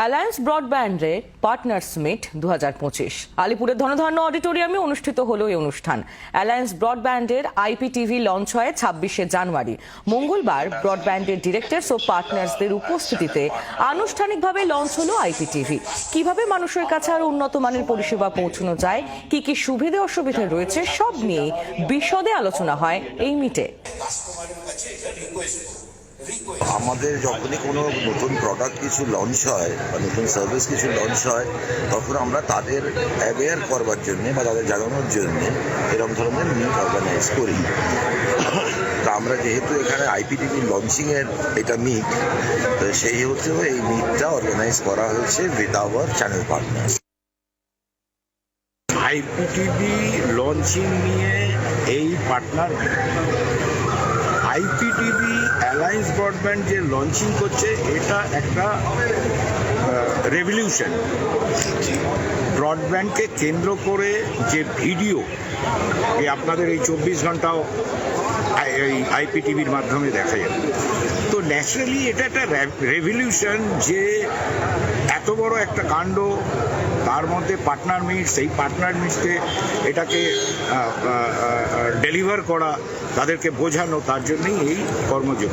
Alliance ব্রডব্যান্ডে partners meet দু হাজার পঁচিশ। আলিপুরের ধনধান্য অডিটোরিয়ামে অনুষ্ঠিত হলো এই অনুষ্ঠান। অ্যালায়েন্স ব্রডব্যান্ডের আইপিটিভি লঞ্চ হয় ছাব্বিশে জানুয়ারি। মঙ্গলবার ব্রডব্যান্ডের ডিরেক্টরস ও পার্টনার্সদের উপস্থিতিতে আনুষ্ঠানিকভাবে লঞ্চ হলো আইপিটিভি কীভাবে মানুষের কাছে আরও উন্নত মানের পরিষেবা পৌঁছানো যায়, কি কি সুবিধে অসুবিধে রয়েছে, সব নিয়ে বিশদে আলোচনা হয় এই মিটে আমাদের যখনই কোনো নতুন প্রোডাক্ট কিছু লঞ্চ হয় বা নতুন সার্ভিস কিছু লঞ্চ হয়, তখন আমরা তাদের অ্যাওয়্যার করবার জন্য বা তাদের জানানোর জন্য এরকম ধরনের মিট অর্গানাইজ করি। তা আমরা যেহেতু এখানে আইপিটিভি লঞ্চিংয়ের এটা মিট সেই হেতু এই মিটটা অর্গানাইজ করা হয়েছে with our channel partner IPTV launching নিয়ে এই পার্টনার আইপিটিভি অ্যালায়েন্স ব্রডব্যান্ড যে লঞ্চিং করছে, এটা একটা রেভলিউশন ব্রডব্যান্ডকে কেন্দ্র করে যে ভিডিও এই আপনাদের এই চব্বিশ ঘন্টাও এই আইপিটিভির মাধ্যমে দেখা যাবে। তো ন্যাচারালি এটা একটা রেভলিউশন যে এত বড় একটা কাণ্ড, তার মধ্যে পার্টনার মিট সেই পার্টনার মিটকে এটাকে ডেলিভার করা, তাদেরকে বোঝানো, তার জন্যই এই কর্মযোগ